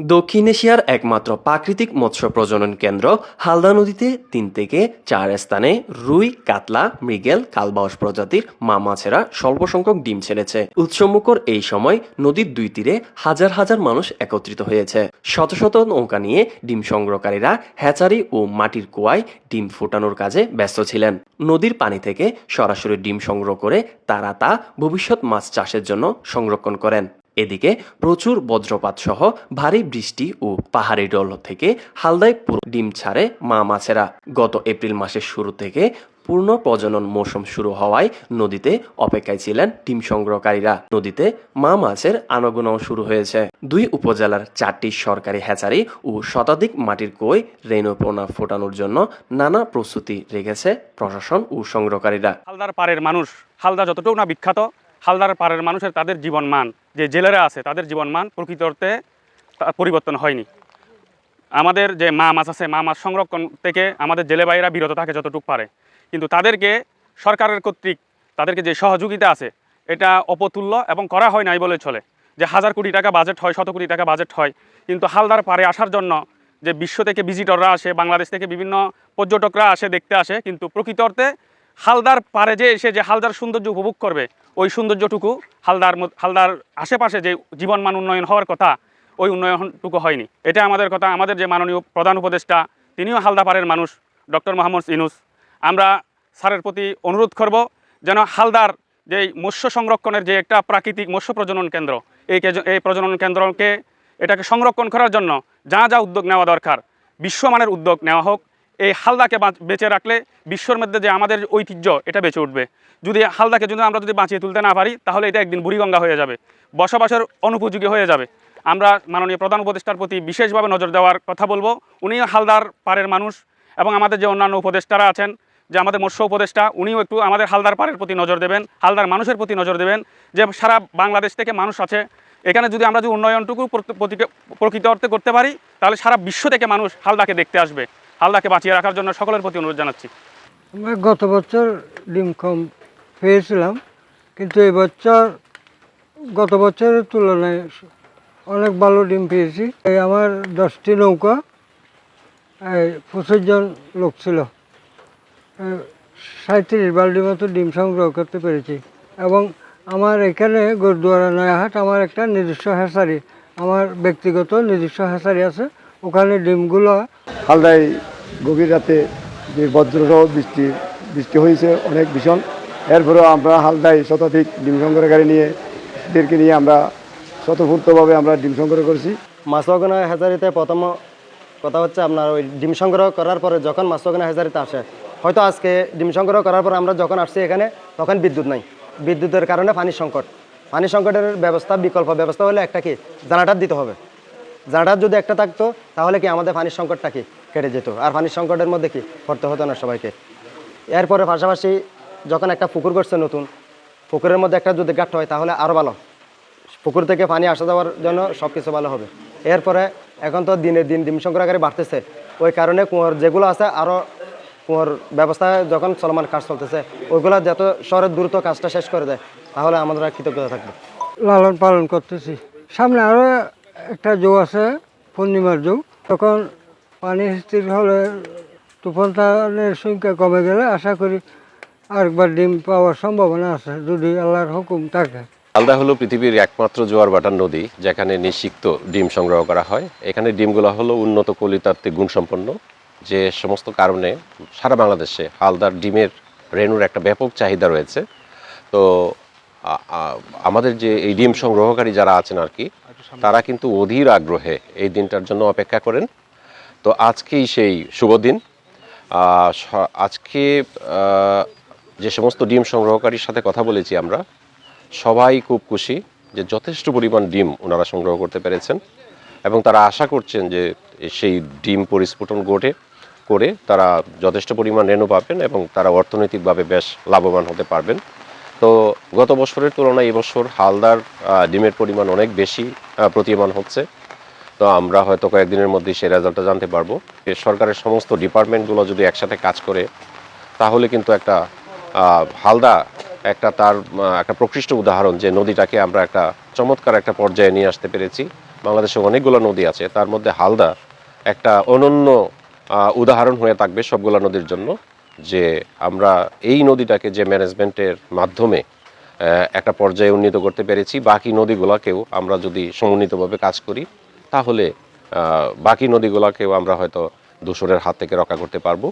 দক্ষিণ এশিয়ার একমাত্র প্রাকৃতিক মৎস্য প্রজনন কেন্দ্র হালদা নদীতে তিন থেকে চার স্থানে রুই, কাতলা, মৃগেল, কালবাউস প্রজাতির মা মাছেরা স্বল্প সংখ্যক ডিম ছেড়েছে। উৎসমুখর এই সময় নদীর দুই তীরে হাজার হাজার মানুষ একত্রিত হয়েছে। শত শত নৌকা নিয়ে ডিম সংগ্রহকারীরা হ্যাচারি ও মাটির কুয়ায় ডিম ফোটানোর কাজে ব্যস্ত ছিলেন। নদীর পানি থেকে সরাসরি ডিম সংগ্রহ করে তারা তা ভবিষ্যৎ মাছ চাষের জন্য সংরক্ষণ করেন। এদিকে প্রচুর বজ্রপাত সহ ভারী বৃষ্টি ও পাহাড়ি ডল থেকে হালদায় পুরো ডিম ছাড়ে মা মাছেরা। গত এপ্রিল মাসের শুরু থেকে পূর্ণ প্রজনন মৌসুম শুরু হওয়ায় নদীতে অপেক্ষায় ছিলেন ডিম সংগ্রহকারীরা। নদীতে মা মাছের আনাগোনাও শুরু হয়েছে। দুই উপজেলার চারটি সরকারি হ্যাচারি ও শতাধিক মাটির কই রেণুপোনা ফোটানোর জন্য নানা প্রস্তুতি রেখেছে প্রশাসন ও সংগ্রহকারীরা। হালদার পাড়ের মানুষ, হালদা যতটুকু না বিখ্যাত হালদার পাড়ের মানুষের তাদের জীবন মান, যে জেলেরা আছে তাদের জীবন মান প্রকৃত অর্থে পরিবর্তন হয়নি। আমাদের যে মা মাছ আছে, মা মাছ সংরক্ষণ থেকে আমাদের জেলে ভাইরা বিরত থাকে যতটুকু পারে। কিন্তু তাদেরকে সরকারের কর্তৃক, তাদেরকে যে সহযোগিতা আছে, এটা অপতুল্য এবং করা হয় নাই বলে চলে। যে হাজার কোটি টাকা বাজেট হয়, শত কোটি টাকা বাজেট হয়, কিন্তু হালদার পাড়ে আসার জন্য যে বিশ্ব থেকে ভিজিটররা আসে, বাংলাদেশ থেকে বিভিন্ন পর্যটকরা আসে, দেখতে আসে, কিন্তু প্রকৃত অর্থে হালদার পারে যে এসে যে হালদার সৌন্দর্য উপভোগ করবে ওই সৌন্দর্যটুকু হালদার হালদার আশেপাশে যে জীবনমান উন্নয়ন হওয়ার কথা, ওই উন্নয়নটুকু হয়নি। এটা আমাদের কথা, আমাদের যে মাননীয় প্রধান উপদেষ্টা, তিনিও হালদা পাড়ের মানুষ, ডক্টর মোহাম্মদ ইনুস। আমরা স্যারের প্রতি অনুরোধ করব যেন হালদার যে মৎস্য সংরক্ষণের যে একটা প্রাকৃতিক মৎস্য প্রজনন কেন্দ্র, এই এই প্রজনন কেন্দ্রকে এটাকে সংরক্ষণ করার জন্য যা যা উদ্যোগ নেওয়া দরকার, বিশ্বমানের উদ্যোগ নেওয়া হোক এই হালদাকে বাঁচ- রাখলে বিশ্বর মধ্যে যে আমাদের ঐতিহ্য, এটা বেঁচে উঠবে। যদি হালদাকে যদি আমরা যদি বাঁচিয়ে তুলতে না পারি, তাহলে এটা একদিন বুড়িগঙ্গা হয়ে যাবে। বসবাসের অনুপযোগী হয়ে যাবে। আমরা মাননীয় প্রধান উপদেষ্টার প্রতি বিশেষভাবে নজর দেওয়ার কথা বলব। উনিও হালদার পাড়ের মানুষ এবং আমাদের যে অন্যান্য উপদেষ্টারা আছেন, যে আমাদের মৎস্য উপদেষ্টা, উনিও একটু আমাদের হালদার পাড়ের প্রতি নজর দেবেন, হালদার মানুষের প্রতি নজর দেবেন, যে সারা বাংলাদেশ থেকে মানুষ আছে। এখানে যদি আমরা যদি উন্নয়নটুকু প্রকৃত অর্থে করতে পারি, তাহলে সারা বিশ্ব থেকে মানুষ হালদাকে দেখতে আসবে। হালদাকে বাঁচিয়ে রাখার জন্য সকলের প্রতি অনুরোধ জানাচ্ছি। আমরা গত বছর ডিম কম পেয়েছিলাম, কিন্তু এবছর গত বছরের তুলনায় অনেক ভালো ডিম পেয়েছি। এই আমার দশটি নৌকা পঁচিশ জন লোক ছিল। সাঁত্রিশ বাল্টি মতো ডিম সংগ্রহ করতে পেরেছি। এবং আমার এখানে গুরুদুয়ারা নয়াহাট, আমার একটা নিজস্ব হ্যাসারি, আমার ব্যক্তিগত নিজস্ব হ্যাসারি আছে। ওখানে ডিমগুলো হালদায় গভীর রাতে যে বজ্রসহ বৃষ্টি বৃষ্টি হয়েছে অনেক ভীষণ। এরপরেও আমরা হালদায় শতাধিক ডিম সংগ্রহকারী নিয়ে এদেরকে নিয়ে আমরা স্বতঃস্ফূর্তভাবে আমরা ডিম সংগ্রহ করছি। মাছবাগানা হেজারিতে প্রথম কথা হচ্ছে আপনার ওই ডিম সংগ্রহ করার পরে যখন মাছবাগানা হেজারিতে আসে, হয়তো আজকে ডিম সংগ্রহ করার পর আমরা যখন আসছি এখানে, তখন বিদ্যুৎ নাই। বিদ্যুতের কারণে পানির সংকট। পানি সংকটের ব্যবস্থা, বিকল্প ব্যবস্থা হলে একটা কি? জানাটার দিতে হবে। জানাটার যদি একটা থাকতো, তাহলে কি আমাদের পানির সংকটটা কি? কেটে যেত। আর পানির সংকটের মধ্যে কি পড়তে হতো না সবাইকে? এরপরে পাশাপাশি যখন একটা পুকুর করছে নতুন, পুকুরের মধ্যে একটা যদি গাঁট হয় তাহলে আরও ভালো। পুকুর থেকে পানি আসা যাওয়ার জন্য সব কিছু ভালো হবে। এরপরে এখন তো দিনে দিন ডিম সংগ্রহকারী বাড়তেছে। ওই কারণে কুয়োর যেগুলো আছে আরও কুয়োর ব্যবস্থা যখন চলমান কাজ চলতেছে, ওইগুলো যত শহরের দ্রুত কাজটা শেষ করে দেয়, তাহলে আমাদের কৃতজ্ঞতা থাকবে। লালন পালন করতেছি। সামনে আরও একটা জৌ আছে, পূর্ণিমার জৌ। তখন পানি স্থির হলে তুফানের সংখ্যা কমে গেলে আশা করি আরেকবার ডিম পাওয়ার সম্ভাবনা আছে যদি আল্লাহর হুকুম থাকে। আলদা হলো পৃথিবীর একমাত্র জোয়ার বাটার নদী যেখানে নিষিক্ত ডিম সংগ্রহ করা হয়। এখানে ডিমগুলো হলো উন্নত কলিতাত্ত্বিক গুণসম্পন্ন যে সমস্ত কারণে সারা বাংলাদেশে হালদার ডিমের রেণুর একটা ব্যাপক চাহিদা রয়েছে। তো আমাদের যে এই ডিম সংগ্রহকারী যারা আছেন আর কি তারা কিন্তু অধীর আগ্রহে এই দিনটার জন্য অপেক্ষা করেন। তো আজকেই সেই শুভ দিন। আজকে যে সমস্ত ডিম সংগ্রহকারীর সাথে কথা বলেছি আমরা, সবাই খুব খুশি যে যথেষ্ট পরিমাণ ডিম ওনারা সংগ্রহ করতে পেরেছেন এবং তারা আশা করছেন যে সেই ডিম পরিস্ফুটন ঘটে, করে তারা যথেষ্ট পরিমাণ রেণু পাবেন এবং তারা অর্থনৈতিকভাবে বেশ লাভবান হতে পারবেন। তো গত বছরের তুলনায় এবছর হালদার ডিমের পরিমাণ অনেক বেশি প্রতীয়মান হচ্ছে। তো আমরা হয়তো কয়েকদিনের মধ্যেই সেই রেজাল্টটা জানতে পারব। সরকারের সমস্ত ডিপার্টমেন্টগুলো যদি একসাথে কাজ করে, তাহলে কিন্তু একটা হালদা একটা তার একটা প্রকৃষ্ট উদাহরণ যে নদীটাকে আমরা একটা চমৎকার একটা পর্যায়ে নিয়ে আসতে পেরেছি। বাংলাদেশে অনেকগুলো নদী আছে, তার মধ্যে হালদা একটা অনন্য উদাহরণ হয়ে থাকবে সবগুলো নদীর জন্য যে আমরা এই নদীটাকে যে ম্যানেজমেন্টের মাধ্যমে একটা পর্যায়ে উন্নীত করতে পেরেছি। বাকি নদীগুলোকেও আমরা যদি সমন্বিতভাবে কাজ করি তাহলে বাকি নদীগুলোকেও আমরা হয়তো দূষণের হাত থেকে রক্ষা করতে পারব।